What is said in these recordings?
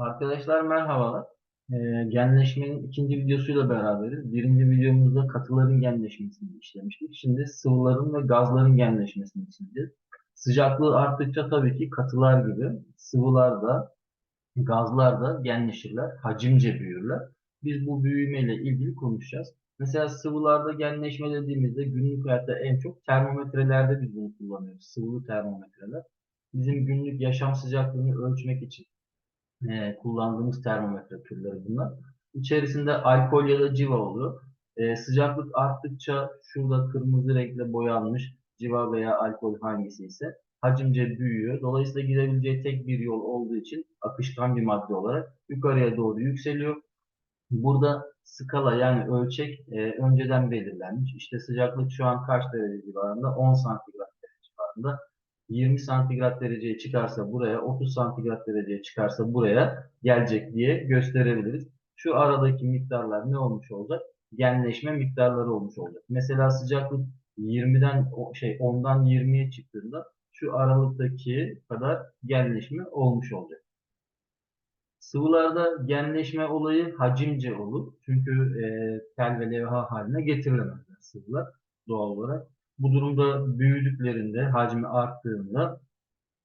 Arkadaşlar merhabalar. Ee, genleşmenin ikinci videosuyla beraberiz. Birinci videomuzda katıların genleşmesini işlemiştik. Şimdi sıvıların ve gazların genleşmesini işleyeceğiz. Sıcaklığı arttıkça tabii ki katılar gibi sıvılar da gazlar da genleşirler, hacimce büyürler. Biz bu büyümeyle ilgili konuşacağız. Mesela sıvılarda genleşme dediğimizde günlük hayatta en çok termometrelerde biz bunu kullanıyoruz. Sıvılı termometreler. Bizim günlük yaşam sıcaklığını ölçmek için e, kullandığımız termometre türleri bunlar. İçerisinde alkol ya da civa oluyor. E, sıcaklık arttıkça şurada kırmızı renkle boyanmış civa veya alkol hangisi ise hacimce büyüyor. Dolayısıyla gidebileceği tek bir yol olduğu için akışkan bir madde olarak yukarıya doğru yükseliyor. Burada skala yani ölçek e, önceden belirlenmiş. İşte sıcaklık şu an kaç derece civarında? 10 santigrat derece civarında. 20 santigrat dereceye çıkarsa buraya, 30 santigrat dereceye çıkarsa buraya gelecek diye gösterebiliriz. Şu aradaki miktarlar ne olmuş olacak? Genleşme miktarları olmuş olacak. Mesela sıcaklık 20'den şey 10'dan 20'ye çıktığında şu aralıktaki kadar genleşme olmuş olacak. Sıvılarda genleşme olayı hacimce olur. Çünkü e, tel ve levha haline getirilemezler sıvılar doğal olarak. Bu durumda büyüdüklerinde, hacmi arttığında,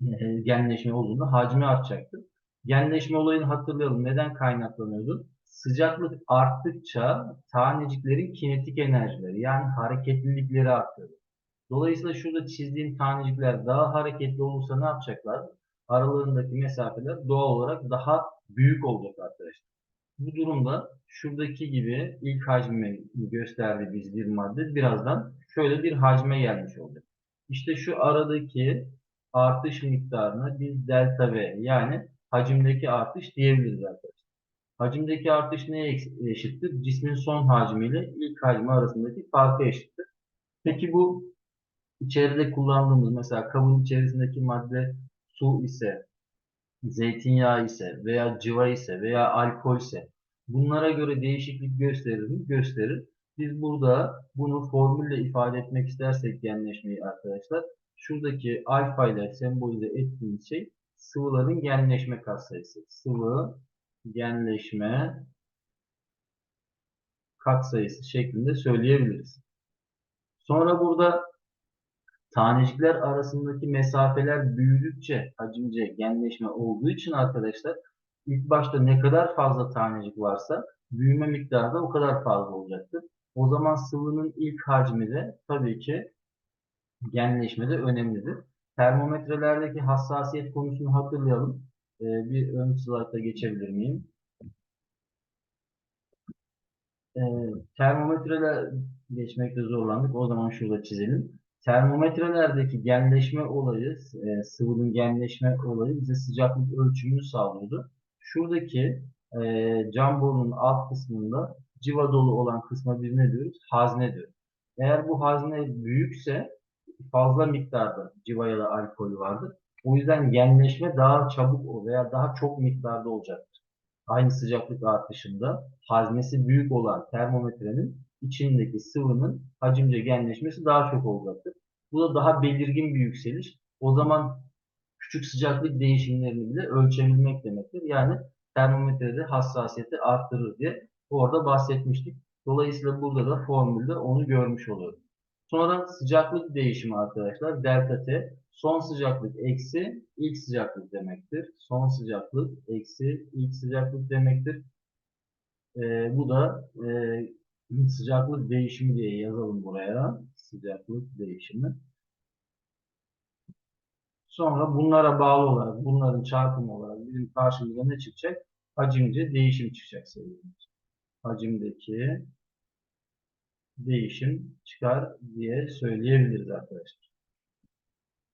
e, genleşme olduğunda hacmi artacaktır. Genleşme olayını hatırlayalım. Neden kaynaklanıyordu? Sıcaklık arttıkça taneciklerin kinetik enerjileri yani hareketlilikleri artıyor. Dolayısıyla şurada çizdiğim tanecikler daha hareketli olursa ne yapacaklar? Aralarındaki mesafeler doğal olarak daha büyük olacak arkadaşlar. Bu durumda şuradaki gibi ilk hacmi gösterdiğimiz bir madde birazdan şöyle bir hacme gelmiş olacak. İşte şu aradaki artış miktarına biz delta V yani hacimdeki artış diyebiliriz arkadaşlar. Hacimdeki artış neye eşittir? Cismin son hacmiyle ilk hacmi arasındaki farkı eşittir. Peki bu içeride kullandığımız mesela kabın içerisindeki madde su ise, zeytinyağı ise veya civa ise veya alkol ise bunlara göre değişiklik gösterir mi? Gösterir. Biz burada bunu formülle ifade etmek istersek genleşmeyi arkadaşlar şuradaki alfa ile sembolize ettiğimiz şey sıvıların genleşme katsayısı. Sıvı genleşme katsayısı şeklinde söyleyebiliriz. Sonra burada tanecikler arasındaki mesafeler büyüdükçe hacimce genleşme olduğu için arkadaşlar ilk başta ne kadar fazla tanecik varsa büyüme miktarı da o kadar fazla olacaktır. O zaman sıvının ilk hacmi de tabii ki genleşmede önemlidir. Termometrelerdeki hassasiyet konusunu hatırlayalım. Ee, bir ön slayta geçebilir miyim? Ee, termometreler geçmekte zorlandık. O zaman şurada çizelim. Termometrelerdeki genleşme olayı, e, sıvının genleşme olayı bize sıcaklık ölçümünü sağlıyordu. Şuradaki e, cam borunun alt kısmında civa dolu olan kısma biz ne diyoruz? Hazne diyoruz. Eğer bu hazne büyükse fazla miktarda civa ya da alkol vardır. O yüzden genleşme daha çabuk veya daha çok miktarda olacaktır. Aynı sıcaklık artışında haznesi büyük olan termometrenin içindeki sıvının hacimce genleşmesi daha çok olacaktır. Bu da daha belirgin bir yükseliş. O zaman küçük sıcaklık değişimlerini bile ölçebilmek demektir. Yani termometrede hassasiyeti arttırır diye orada bahsetmiştik. Dolayısıyla burada da formülde onu görmüş oluyoruz. Sonra sıcaklık değişimi arkadaşlar. Delta T son sıcaklık eksi ilk sıcaklık demektir. Son sıcaklık eksi ilk sıcaklık demektir. Ee, bu da e, sıcaklık değişimi diye yazalım buraya. Sıcaklık değişimi. Sonra bunlara bağlı olarak, bunların çarpımı olarak bizim karşımıza ne çıkacak? Hacimce değişim çıkacak sevgili hacimdeki değişim çıkar diye söyleyebiliriz arkadaşlar.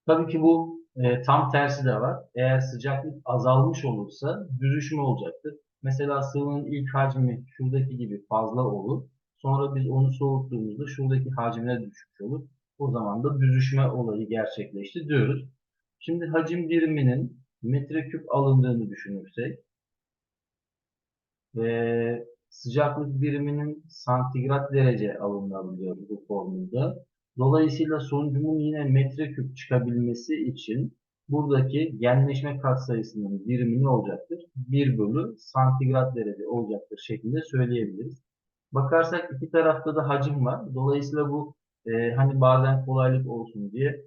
Tabii ki bu e, tam tersi de var. Eğer sıcaklık azalmış olursa büzüşme olacaktır. Mesela sıvının ilk hacmi şuradaki gibi fazla olur. Sonra biz onu soğuttuğumuzda şuradaki hacmine düşmüş olur. O zaman da büzüşme olayı gerçekleşti diyoruz. Şimdi hacim biriminin metreküp alındığını düşünürsek ve sıcaklık biriminin santigrat derece alınabiliyor bu formülde. Dolayısıyla sonucumun yine metreküp çıkabilmesi için buradaki genleşme katsayısının birimi ne olacaktır? 1 bölü santigrat derece olacaktır şeklinde söyleyebiliriz. Bakarsak iki tarafta da hacim var. Dolayısıyla bu e, hani bazen kolaylık olsun diye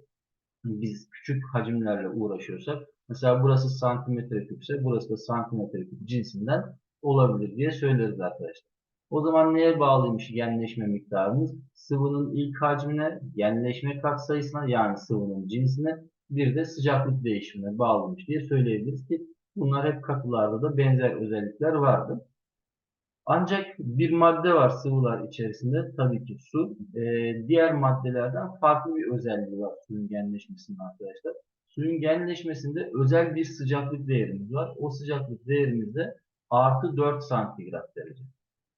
biz küçük hacimlerle uğraşıyorsak mesela burası santimetre küpse burası da santimetre küp cinsinden olabilir diye söyleriz arkadaşlar. O zaman neye bağlıymış genleşme miktarımız? Sıvının ilk hacmine, genleşme katsayısına yani sıvının cinsine bir de sıcaklık değişimine bağlıymış diye söyleyebiliriz ki bunlar hep katılarda da benzer özellikler vardır. Ancak bir madde var sıvılar içerisinde tabii ki su. Ee, diğer maddelerden farklı bir özelliği var suyun genleşmesinde arkadaşlar. Suyun genleşmesinde özel bir sıcaklık değerimiz var. O sıcaklık değerimiz de artı 4 santigrat derece.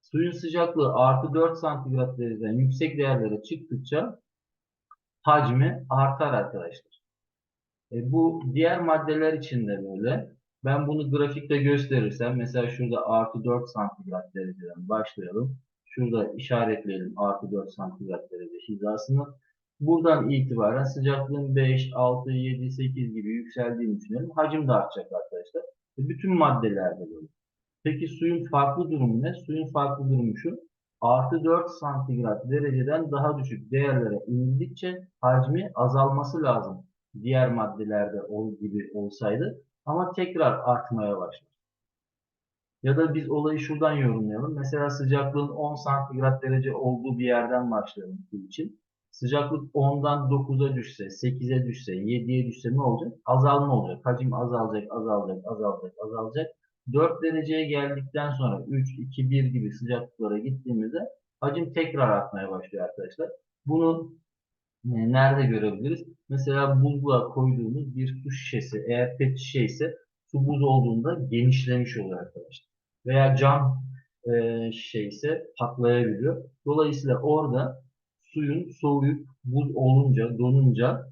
Suyun sıcaklığı artı 4 santigrat dereceden yüksek değerlere çıktıkça hacmi artar arkadaşlar. E, bu diğer maddeler için de böyle. Ben bunu grafikte gösterirsem mesela şurada artı 4 santigrat dereceden başlayalım. Şurada işaretleyelim artı 4 santigrat derece hizasını. Buradan itibaren sıcaklığın 5, 6, 7, 8 gibi yükseldiğini düşünelim. Hacim de artacak arkadaşlar. E, bütün maddelerde böyle. Peki suyun farklı durumu ne? Suyun farklı durumu şu. Artı 4 santigrat dereceden daha düşük değerlere indikçe hacmi azalması lazım. Diğer maddelerde gibi olsaydı. Ama tekrar artmaya başlar. Ya da biz olayı şuradan yorumlayalım. Mesela sıcaklığın 10 santigrat derece olduğu bir yerden başlayalım su için. Sıcaklık 10'dan 9'a düşse, 8'e düşse, 7'ye düşse ne olacak? Azalma olacak. Hacim azalacak, azalacak, azalacak, azalacak. 4 dereceye geldikten sonra 3, 2, 1 gibi sıcaklıklara gittiğimizde hacim tekrar artmaya başlıyor arkadaşlar. Bunu e, nerede görebiliriz? Mesela buzluğa koyduğumuz bir su şişesi eğer pet şişe ise su buz olduğunda genişlemiş oluyor arkadaşlar. Veya cam e, şişe ise patlayabiliyor. Dolayısıyla orada suyun soğuyup buz olunca, donunca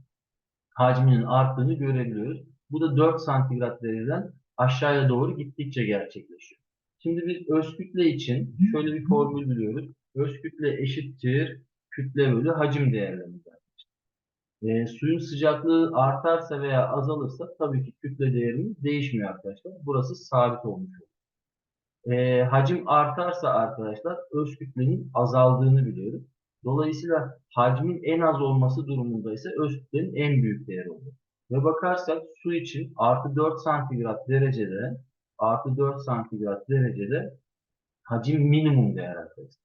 hacminin arttığını görebiliyoruz. Bu da 4 santigrat dereceden aşağıya doğru gittikçe gerçekleşiyor. Şimdi biz öz kütle için şöyle bir formül biliyoruz. Öz kütle eşittir kütle bölü hacim değerlerimiz. E, suyun sıcaklığı artarsa veya azalırsa tabii ki kütle değerimiz değişmiyor arkadaşlar. Burası sabit olmuş olur. E, hacim artarsa arkadaşlar öz kütlenin azaldığını biliyoruz. Dolayısıyla hacmin en az olması durumunda ise öz kütlenin en büyük değeri olur. Ve bakarsak su için artı 4 santigrat derecede artı 4 santigrat derecede hacim minimum değer arkadaşlar.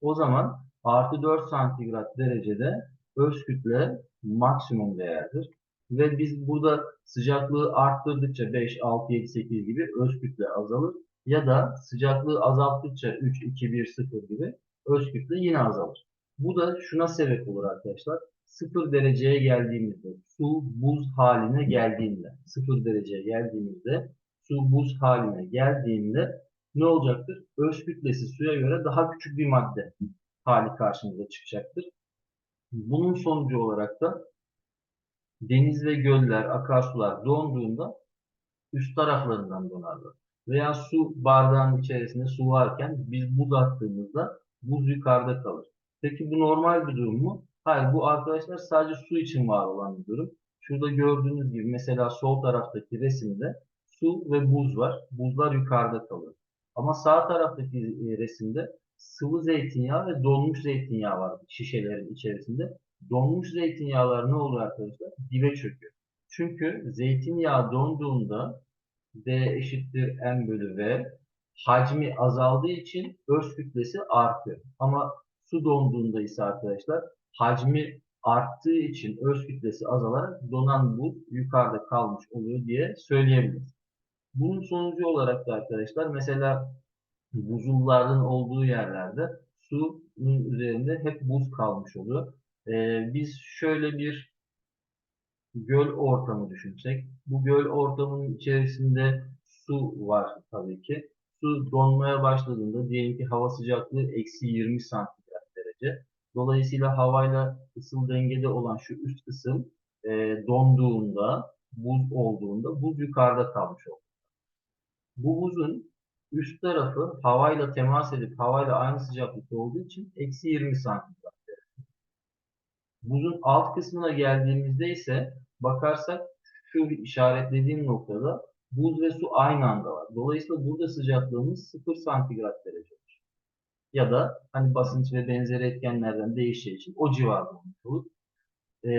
O zaman artı 4 santigrat derecede öz kütle maksimum değerdir. Ve biz burada sıcaklığı arttırdıkça 5, 6, 7, 8 gibi öz kütle azalır. Ya da sıcaklığı azalttıkça 3, 2, 1, 0 gibi öz kütle yine azalır. Bu da şuna sebep olur arkadaşlar. 0 dereceye geldiğimizde, su buz haline geldiğinde, 0 dereceye geldiğimizde, su buz haline geldiğinde ne olacaktır? Öz kütlesi suya göre daha küçük bir madde hali karşımıza çıkacaktır. Bunun sonucu olarak da deniz ve göller, akarsular donduğunda üst taraflarından donarlar. Veya su bardağın içerisinde su varken biz buz attığımızda buz yukarıda kalır. Peki bu normal bir durum mu? Hayır bu arkadaşlar sadece su için var olan bir durum. Şurada gördüğünüz gibi mesela sol taraftaki resimde su ve buz var. Buzlar yukarıda kalır. Ama sağ taraftaki e, resimde sıvı zeytinyağı ve donmuş zeytinyağı var şişelerin içerisinde. Donmuş zeytinyağlar ne oluyor arkadaşlar? Dibe çöküyor. Çünkü zeytinyağı donduğunda D eşittir M bölü V hacmi azaldığı için öz kütlesi artıyor. Ama su donduğunda ise arkadaşlar hacmi arttığı için öz kütlesi azalarak donan buz yukarıda kalmış oluyor diye söyleyebiliriz. Bunun sonucu olarak da arkadaşlar mesela buzulların olduğu yerlerde suyun üzerinde hep buz kalmış oluyor. Ee, biz şöyle bir göl ortamı düşünsek. Bu göl ortamının içerisinde su var tabii ki. Su donmaya başladığında diyelim ki hava sıcaklığı eksi 20 santigrat derece. Dolayısıyla havayla ısıl dengede olan şu üst kısım e, donduğunda, buz olduğunda buz yukarıda kalmış olur. Bu buzun üst tarafı havayla temas edip havayla aynı sıcaklıkta olduğu için eksi 20 santigrat. Buzun alt kısmına geldiğimizde ise bakarsak şu işaretlediğim noktada buz ve su aynı anda var. Dolayısıyla burada sıcaklığımız 0 santigrat derece olur. Ya da hani basınç ve benzeri etkenlerden değişeceği için o civarda olmuş olur. Ee,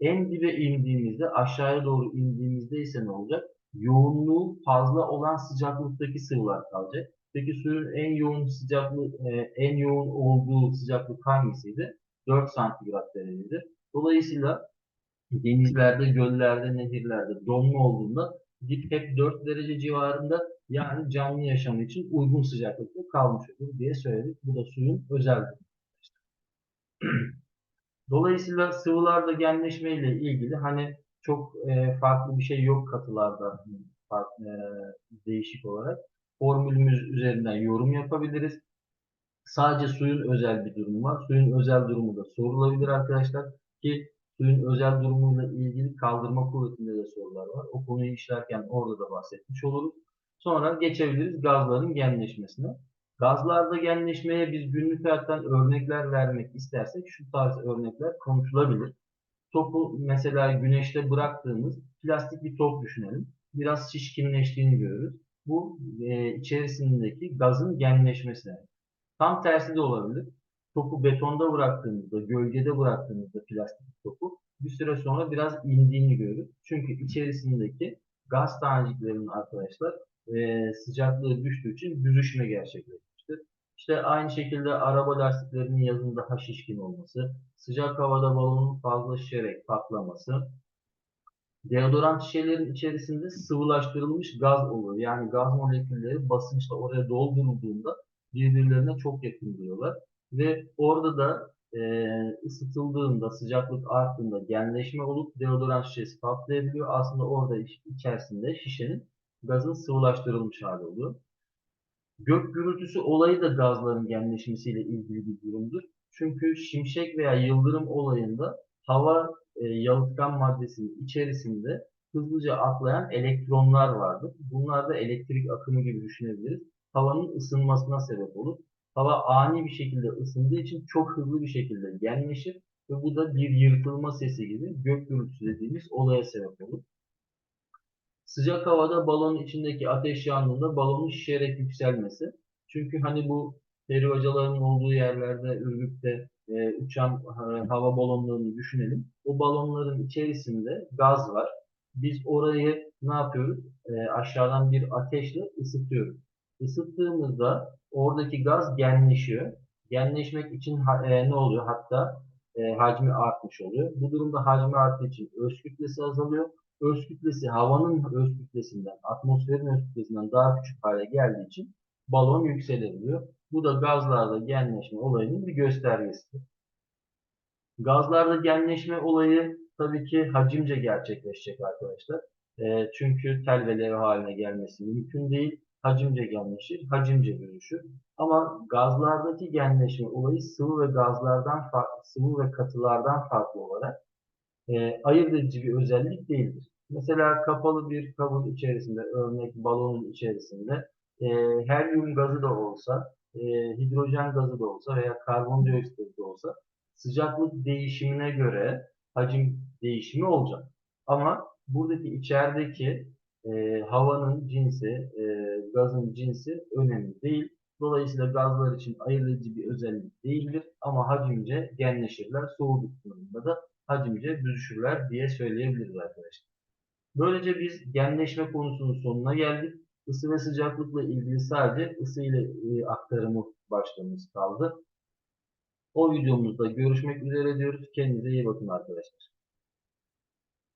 en dibe indiğimizde aşağıya doğru indiğimizde ise ne olacak? Yoğunluğu fazla olan sıcaklıktaki sıvılar kalacak. Peki suyun en yoğun sıcaklığı, e, en yoğun olduğu sıcaklık hangisiydi? 4 santigrat derecedir. Dolayısıyla denizlerde, göllerde, nehirlerde donma olduğunda dip hep 4 derece civarında yani canlı yaşam için uygun sıcaklıkta kalmış olur diye söyledik. Bu da suyun özel Dolayısıyla sıvılarda genleşme ile ilgili hani çok e, farklı bir şey yok katılarda farklı, e, değişik olarak. Formülümüz üzerinden yorum yapabiliriz. Sadece suyun özel bir durumu var. Suyun özel durumu da sorulabilir arkadaşlar. Ki suyun özel durumuyla ilgili kaldırma kuvvetinde de sorular var. O konuyu işlerken orada da bahsetmiş oluruz. Sonra geçebiliriz gazların genleşmesine. Gazlarda genleşmeye biz günlük hayattan örnekler vermek istersek şu tarz örnekler konuşulabilir. Topu mesela güneşte bıraktığımız plastik bir top düşünelim. Biraz şişkinleştiğini görürüz. Bu e, içerisindeki gazın genleşmesi. Tam tersi de olabilir. Topu betonda bıraktığımızda, gölgede bıraktığımızda plastik topu bir süre sonra biraz indiğini görürüz. Çünkü içerisindeki gaz taneciklerinin arkadaşlar e, sıcaklığı düştüğü için büzüşme gerçekleşmiştir. İşte aynı şekilde araba lastiklerinin yazın daha şişkin olması, sıcak havada balonun fazla şişerek patlaması, deodorant şişelerin içerisinde sıvılaştırılmış gaz olur. Yani gaz molekülleri basınçla oraya doldurulduğunda birbirlerine çok yakın duruyorlar. Ve orada da e, ısıtıldığında, sıcaklık arttığında genleşme olup deodorant şişesi patlayabiliyor. Aslında orada içerisinde şişenin gazın sıvılaştırılmış hali oluyor. Gök gürültüsü olayı da gazların genleşmesiyle ilgili bir durumdur. Çünkü şimşek veya yıldırım olayında hava e, yalıtkan maddesinin içerisinde hızlıca atlayan elektronlar vardır. Bunlar da elektrik akımı gibi düşünebiliriz. Havanın ısınmasına sebep olur. Hava ani bir şekilde ısındığı için çok hızlı bir şekilde genleşir ve bu da bir yırtılma sesi gibi gök gürültüsü dediğimiz olaya sebep olur. Sıcak havada balonun içindeki ateş yandığında balonun şişerek yükselmesi. Çünkü hani bu peri hocaların olduğu yerlerde, Ürgüp'te e, uçan e, hava balonlarını düşünelim. O balonların içerisinde gaz var. Biz orayı ne yapıyoruz? E, aşağıdan bir ateşle ısıtıyoruz. Isıttığımızda oradaki gaz genleşiyor. Genleşmek için e, ne oluyor? Hatta e, hacmi artmış oluyor. Bu durumda hacmi arttığı için öz kütlesi azalıyor öz kütlesi havanın öz kütlesinden, atmosferin öz kütlesinden daha küçük hale geldiği için balon yükselebiliyor. Bu da gazlarda genleşme olayının bir göstergesidir. Gazlarda genleşme olayı tabii ki hacimce gerçekleşecek arkadaşlar. E, çünkü tel ve levha haline gelmesi mümkün değil. Hacimce genleşir, hacimce büyüşür. Ama gazlardaki genleşme olayı sıvı ve gazlardan sıvı ve katılardan farklı olarak e, ayırt edici bir özellik değildir. Mesela kapalı bir kabın içerisinde, örnek balonun içerisinde e, helyum gazı da olsa, e, hidrojen gazı da olsa veya karbondioksit de olsa sıcaklık değişimine göre hacim değişimi olacak. Ama buradaki içerideki e, havanın cinsi, e, gazın cinsi önemli değil. Dolayısıyla gazlar için ayırıcı bir özellik değildir ama hacimce genleşirler. Soğuduklarında da hacimce büzüşürler diye söyleyebiliriz arkadaşlar. Böylece biz genleşme konusunun sonuna geldik. Isı ve sıcaklıkla ilgili sadece ısı ile e, aktarımı başlığımız kaldı. O videomuzda görüşmek üzere diyoruz. Kendinize iyi bakın arkadaşlar.